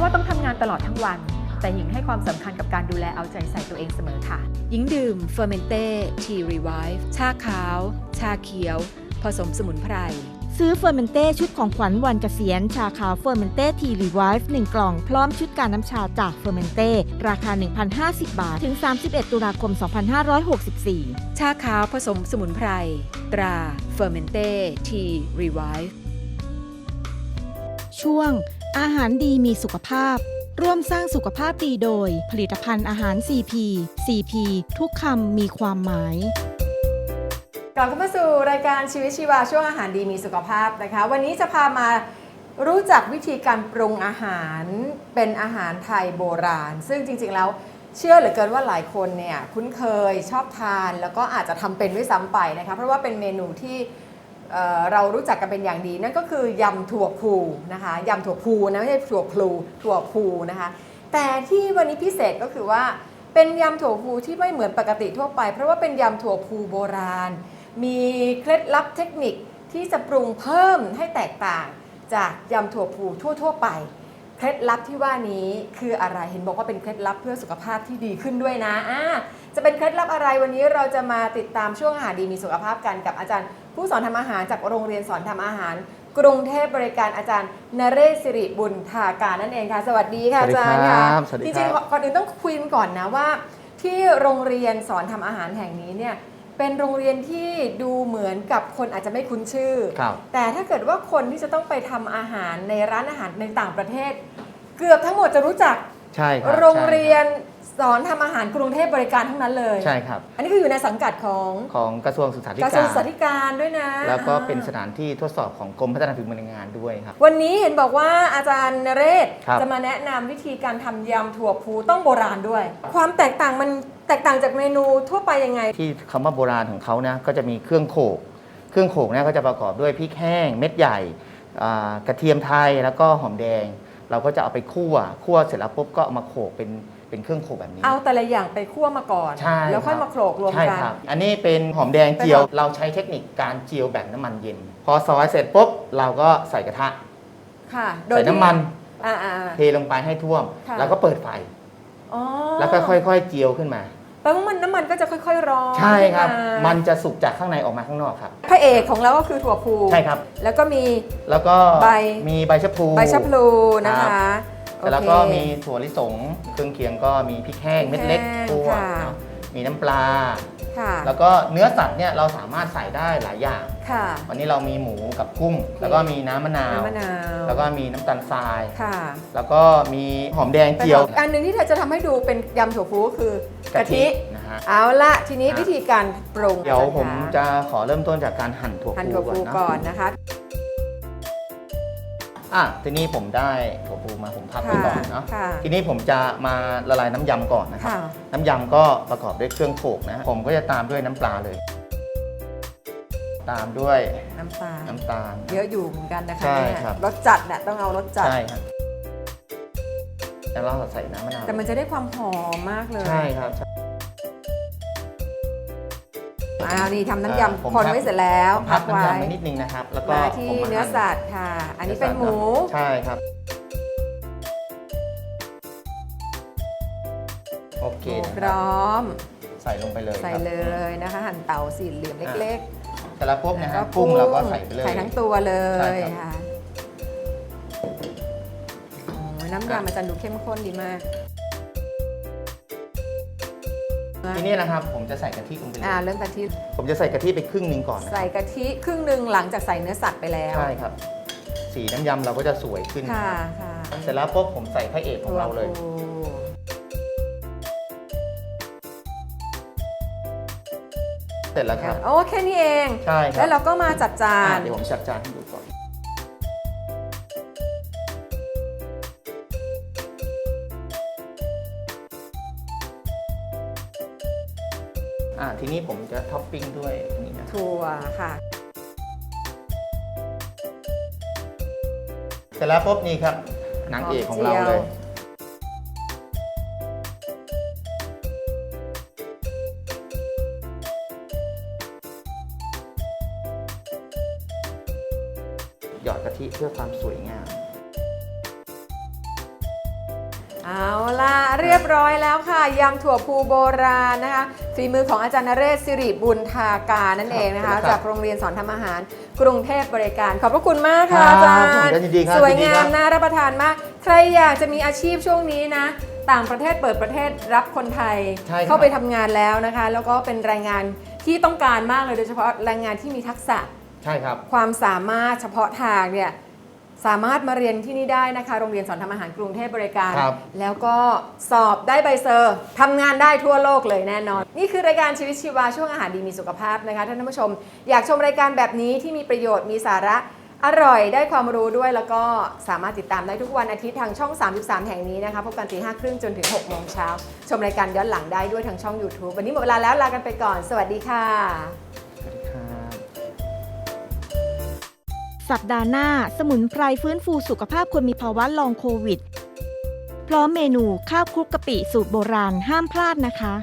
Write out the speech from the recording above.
ว่าต้องทำงานตลอดทั้งวัน แต่หญิงให้ความสำคัญกับการดูแลเอาใจใส่ตัวเองเสมอค่ะ หญิงดื่มเฟอร์เมนเต้ทีรีไวฟ์ชาขาว ชาเขียว ผสมสมุนไพร ซื้อเฟอร์เมนเต้ชุดของขวัญวันเกษียณ ชาขาวเฟอร์เมนเต้ทีรีไวฟ์1กล่อง พร้อมชุดการน้ำชาจากเฟอร์เมนเต้ราคา 1,050 บาท ถึง 31 ตุลาคม 2564 ชาขาวผสมสมุนไพร ตราเฟอร์เมนเต้ทีรีไวฟ์ช่วง อาหารดีมีสุขภาพ ร่วมสร้างสุขภาพดีโดย ผลิตภัณฑ์อาหาร CP CP ทุกคำมีความหมายกลับเข้ามาสู่รายการชีวิตชีวาช่วงอาหารดีมีสุขภาพนะคะ วันนี้จะพามารู้จักวิธีการปรุงอาหารเป็นอาหารไทยโบราณ ซึ่งจริงๆแล้วเชื่อเหลือเกินว่าหลายคนเนี่ยคุ้นเคยชอบทานแล้วก็อาจจะทำเป็นด้วยซ้ำไปนะคะเพราะว่าเป็นเมนูที่ เรารู้จักกันเป็นอย่างดีนั่นก็คือยำถั่วพูนะคะยำถั่วพูนะไม่ใช่ถั่วพลูถั่วพูนะคะ แต่ที่วันนี้พิเศษก็คือว่าเป็นยำถั่วพูที่ไม่เหมือนปกติทั่วไป เพราะว่าเป็นยำถั่วพูโบราณ มีเคล็ดลับเทคนิคที่จะปรุงเพิ่มให้แตกต่างจากยำถั่วพูทั่ว ๆ ไป เคล็ดลับที่ว่านี้คืออะไรเห็นบอกว่าเป็นเคล็ดลับเพื่อสุขภาพที่ดีขึ้นด้วยนะอ่าจะเป็นเคล็ดลับอะไรวันนี้เราจะมาติดตามช่วงอาหารดีมีสุขภาพกันกับอาจารย์ ผู้สอนทำอาหารจากโรงเรียนสอนทำอาหาร กรุงเทพบริการอาจารย์นเรศสิริบุญทาการนั่นเองค่ะ สวัสดีค่ะอาจารย์ค่ะสวัสดีจครับริงๆก่อนอื่นต้องคุยกันก่อนนะว่า ที่โรงเรียนสอนทำอาหารแห่งนี้เนี่ยเป็นโรงเรียนที่ดูเหมือนกับคนอาจจะไม่คุ้นชื่อ ครับ แต่ถ้าเกิดว่าคนที่จะต้องไปทำอาหารในร้านอาหารในต่างประเทศ เกือบทั้งหมดจะรู้จักใช่ครับโรงเรียน สอนทำอาหารกรุงเทพบริการทั้งนั้นเลย ใช่ครับ อันนี้คืออยู่ในสังกัดของของกระทรวงศึกษาธิกการระทรวงศึกษาธิการด้วยนะแล้วก็เป็นอ่าสถานที่ทดสอบของกรมพัฒนาฝีมือแรงงานด้วยครับ วันนี้เห็นบอกว่าอาจารย์นเรศครับ จะมาแนะนำวิธีการทำยำถั่วพูต้องโบราณด้วย ความแตกต่างมันแตกต่างจากเมนูทั่วไปยังไง ที่คำว่าโบราณของเขานะก็จะมีเครื่องโขก เครื่องโขกเนี่ยก็จะประกอบด้วยพริกแห้งเม็ดใหญ่อ่ากระเทียมไทยแล้วก็หอมแดง เราก็จะเอาไปคั่ว คั่วเสร็จแล้วปุ๊บก็เอามาโขกเป็น เป็นเครื่องโขกแบบนี้ เอาแต่ละอย่างไปคั่วมาก่อน ใช่แล้วค่อยรับ มาโขลกรวมใช่กัน ครับ อันนี้เป็นหอมแดงเจียว เราใช้เทคนิคการเจียวแบบน้ำมันเย็น พอซอยเสร็จปุ๊บเราก็ใส่กระทะ ค่ะใส่น้ำมันอ่าอ่า เทลงไปให้ท่วม ค่ะ แล้วก็เปิดไฟ อ๋อแล้วก็ค่อยๆเจียวขึ้นมา แปลว่ามันน้ำมันก็จะค่อยๆร้อนใช่ครับ ขึ้ามันจะสุกจากข้างในออกมาข้างนอกครับ พระเอกของเราก็คือถั่วพูใช่ครับ แล้วก็มี แล้วก็ใบ มีใบชะพลู ใบชะพลูนะคะเสร็จแล้วก็โอเคมีถั่วลิสงเครื่องเคียงก็มีพริกแห้งเม็ดเล็กพริกแห้งคั่วค่ะเนอะมีน้ำปลาค่ะแล้วก็เนื้อสัตว์เนี่ยเราสามารถใส่ได้หลายอย่างค่ะวันนี้เรามีหมูกับกุ้ง แล้วก็มีน้ำมะนาวน้ำมะนาวแล้วก็มีน้ำตาลทรายค่ะแล้วก็มีหอมแดงเจียวแต่อันหนึ่งที่เธอจะทำให้ดูเป็นยำถั่วพูก็คือกะทินะฮะเอาละทีนี้ครับวิธีการปรุง เดี๋ยวอาจารผมคะจะขอเริ่มต้นจากการหั่นถั่วหั่นพูถั่วพูก่ก่ออนนนะนะคะ อะทีนี้ผมได้ถั่วพูมาผมพักไว้ก่อนเนาะค่ะทีนี้ผมจะมาละลายน้ำยำก่อนนะครับ ค่ะ น้ำยำก็ประกอบด้วยเครื่องโขลกนะ ผมก็จะตามด้วยน้ำปลาเลย ตามด้วยน้ำตาลน้ำตาล เยอะอยู่เหมือนกันนะคะใช่เนี่ยครับ รสจัดน่ะต้องเอารสจัด ใช่ครับแล้วเราใส่น้ำมะนาวแต่มันจะได้ความหอมมากเลย ใช่ครับใช่ อ้าวนี่ทำน้ำอ่าผมยำคนไว้เสร็จแล้วผมพักไว้น้ำยำไว้นิดนึงนะครับ แล้วก็มาที่ผมมาเนื้อหั่สัตว์ค่ะ อันนี้เป็นหมูใช่ครับโอเคหมูนะพครับร้อม ใส่ลงไปเลยใส่ครับเลยนะคะ หั่นเตาสี่เหลี่ยมเล็กเสร็จแล้วปุ๊บๆนะแล้ฮะวกุ้งเราก็ใส่ไปเลยใส่ทั้งตัวเลใช่ยครับค่ะโอ้ยน้ำยำอาจารย์ดูเข้มข้นดีมาก ทีนี้นะครับผมจะใส่กะทิลงไปเลอ่ายเริ่มกะทิผมจะใส่กะทิไปครึ่งหนึ่งก่อนนะใส่กะทิครึ่งหนึ่งหลังจากใส่เนื้อสัตว์ไปแล้วใช่ครับ สีน้ำยำเราก็จะสวยขึ้นค่ะครับค่ะเสร็จแล้วปุ๊บผมใส่พระเอกของเราเลยถั่วพูเสร็จแล้วครับ โอ้แค่นี้เอง ใช่ครัแล้วเราก็มาจัดจาอะน เดี๋ยวผมจัดจานให้ดูก่อน ทีนี้ผมจะท็อปปิ้งด้วยนี่นะถั่วค่ะเสร็จแล้วปุ๊บนี่ครับนางเอกของเราเลย หยอดกะทิเพื่อความสวยงาม เอาล่ะเรียบร้อยแล้วค่ะยำถั่วพูโบราณนะคะฝีมือของอาจารย์นเรศสิริบุญทาการนั่นเองนะคะ ครับจากโรงเรียนสอนทำอาหาร กรุงเทพบริการ ขอบพระคุณมากค่ะครับอาจารย์ยินดีครับสวยยินดีงาครัมบ น่ารับประทานมาก ใครอยากจะมีอาชีพช่วงนี้นะ ต่างประเทศเปิดประเทศรับคนไทย ใช่ครับ เข้าไปทำงานแล้วนะคะ แล้วก็เป็นแรงงานที่ต้องการมากเลยโดยเฉพาะแรงงานที่มีทักษะ ใช่ครับ ความสามารถเฉพาะทางเนี่ย สามารถมาเรียนที่นี่ได้นะคะ โรงเรียนสอนทำอาหารกรุงเทพบริการ ครับ แล้วก็สอบได้ใบเซอร์ทำงานได้ทั่วโลกเลยแน่นอน นี่คือรายการชีวิตชีวาช่วงอาหารดีมีสุขภาพนะคะท่านผู้ชม อยากชมรายการแบบนี้ที่มีประโยชน์มีสาระอร่อยได้ความรู้ด้วยแล้วก็สามารถติดตามได้ทุกวันอาทิตย์ทางช่อง 33 แห่งนี้นะคะพบกันตีห้าครึ่งจนถึง6โมงเช้าชมรายการย้อนหลังได้ด้วยทางช่อง YouTube วันนี้หมดเวลาแล้วลากันไปก่อน สวัสดีค่ะ สัปดาห์หน้า สมุนไพรฟื้นฟูสุขภาพคนมีภาวะลองโควิด พร้อมเมนูข้าวคลุกกะปิสูตรโบราณห้ามพลาดนะคะ